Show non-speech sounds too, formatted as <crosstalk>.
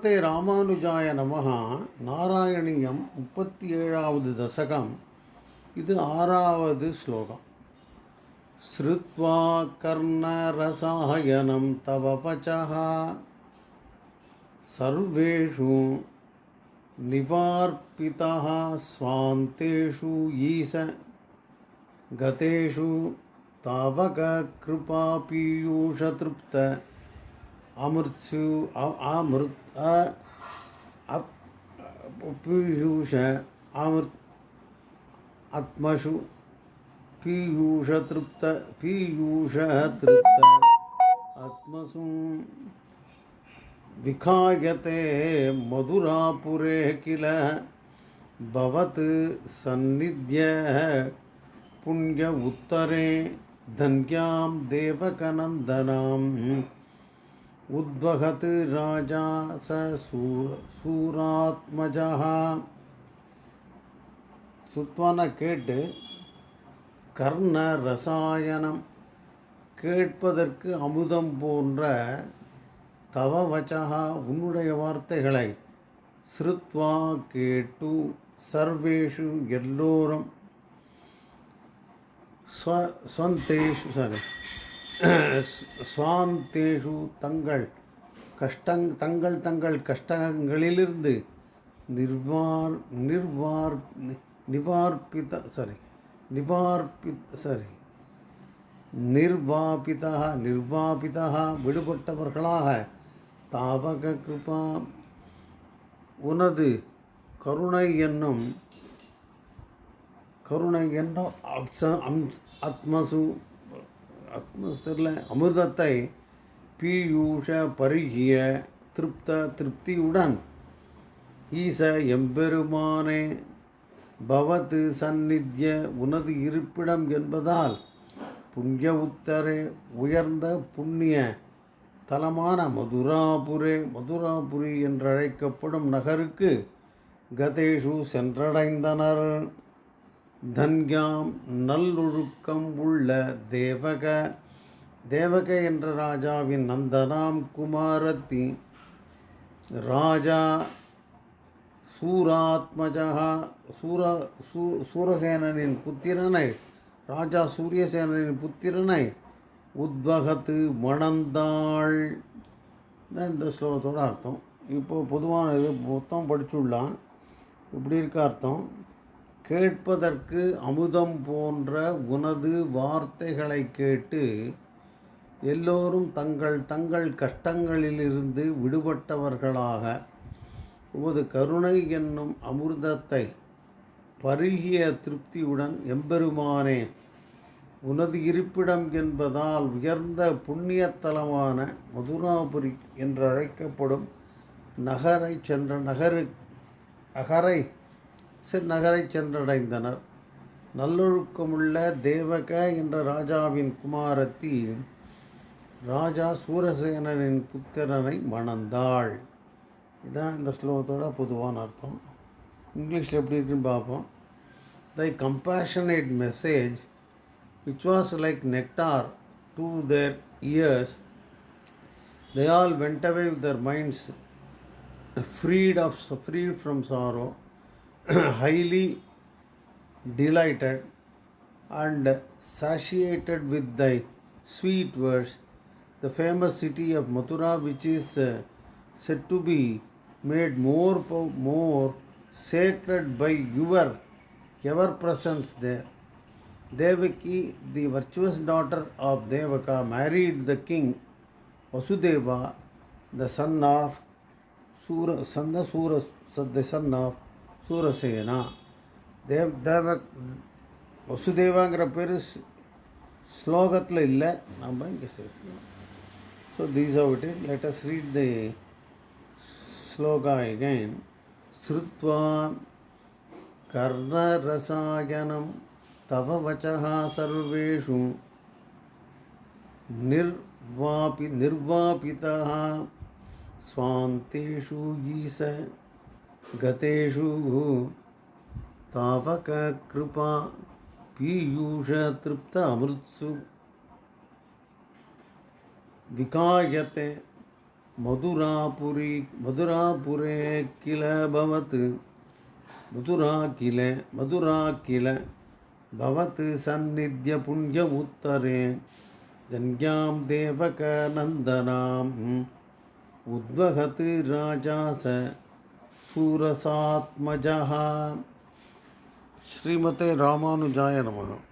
ஸ்ரீமதே ராமானுஜாய நமகா நாராயணியம் முப்பத்தி ஏழாவது தசகம். இது ஆறாவது ஸ்லோகம். ஸ்ருத்வா கர்ணரசாயனம் தவ பச்சா சர்வேஷு நிவார்பிதா ஸ்வாந்தேஷு ஈச. கதேஷு தாவக கிருபா பீயூஷ திருப்த. अ- अप- पीयूष, अमृत आत्मषु पीयूषतृप्त पीयूषतृप्त आत्मसु। विखायते मधुरापुरे किल, भवत् सन्निध्य, पुण्य उत्तरे, धन्यां देवकनन्दनाम्। उद्वहत् राजा स सूर सूरात्मजः சுத்வான கேட்டு கர்ண ரசாயனம் கேட்பதற்கு அமுதம் போன்ற தவ வச்சகா உன்னுடைய வார்த்தைகளை ஸ்ருத்வா கேட்டு சர்வேஷு எல்லோரும் ஸ்வ ஸ்வந்தேஷு சாரி சுவாந்தேஷு தங்கள் கஷ்டங் தங்கள் தங்கள் கஷ்டங்களிலிருந்து நிர்வார் நிர்வார் நிவார்பித சாரி நிவார்ப்பித் சாரி நிர்வாபிதா நிர்வாபிதா விடுபட்டவர்களாக தாவக கிருபா உனது கருணை என்னும் கருணை என்னும் அம்ச அம் ஆத்மசு ஆத்மஸ்தரில் அமிர்தத்தை பீயூஷ பருகிய திருப்த திருப்தியுடன். ஈச எம்பெருமானே பவத்து சந்நித்ய உனது இருப்பிடம் என்பதால் புண்ணிய உத்தரே உயர்ந்த புண்ணிய தலமான மதுராபுரே மதுராபுரி என்றழைக்கப்படும் நகருக்கு கதேஷு சென்றடைந்தனர். தன்யாம் நல்லொழுக்கம் உள்ள தேவக. தேவக என்ற ராஜாவின் நந்தனாம் குமாரத்தி ராஜா சூராத்மஜா சூரா சூ சூரசேனனின் புத்திரனை ராஜா சூரியசேனனின் புத்திரனை உத்வகத்து மணந்தாள். இந்த ஸ்லோகத்தோட அர்த்தம். இப்போ பொதுவான இது மொத்தம் படிச்சுடலாம். இப்படி இருக்க அர்த்தம். கேட்பதற்கு அமுதம் போன்ற உனது வார்த்தைகளை கேட்டு எல்லோரும் தங்கள் தங்கள் கஷ்டங்களிலிருந்து விடுபட்டவர்களாக உமது கருணை என்னும் அமிர்தத்தை பருகிய திருப்தியுடன் எம்பெருமானே உனது இருப்பிடம் என்பதால் உயர்ந்த புண்ணியத்தலமான மதுராபுரி என்றழைக்கப்படும் நகரை சென்ற நகரு நகரை நகரை சென்றடைந்தனர். நல்லொழுக்கமுள்ள தேவக என்ற ராஜாவின் குமாரத்தி ராஜா சூரசேனனின் புத்திரனை மணந்தாள். இதான் இந்த ஸ்லோகத்தோட பொதுவான அர்த்தம். இங்கிலீஷில் எப்படி இருக்குன்னு பார்ப்போம். Thy compassionate message which was like nectar to their ears they all went away with their minds freed of freed from sorrow <clears throat> highly delighted and satiated with thy sweet words the famous city of mathura which is uh, said to be made more more sacred by your ever presence there. Devaki, the virtuous daughter of Devaka, married the king Vasudeva, the son of Sura, son of Sura, the son of Surasena. Dev Deva வசுதேவாங்கிற பேர் ஸ்லோகத்தில் இல்லை நம்ம இங்கே சேர்த்துக்கலாம் so these of it is let us read the shloka again ஸ்ருத்வா कर्णरसायनं तव वचः सर्वेषु निर्वापि निर्वापितः स्वान्तेषु ईश गतेषु तावककृपा पीयूषतृप्त अमृत्सु विकायते मधुरापुरी मधुरापुरे किल भवत् मधुरा किल मधुरा किल भवत् सन्निध्य पुण्य उत्तरे जन्यां देवकनन्दनाम् उद्वहत् राजा स சூரசாத்மஜா ஸ்ரீமதே ராமானுஜாய நமகம்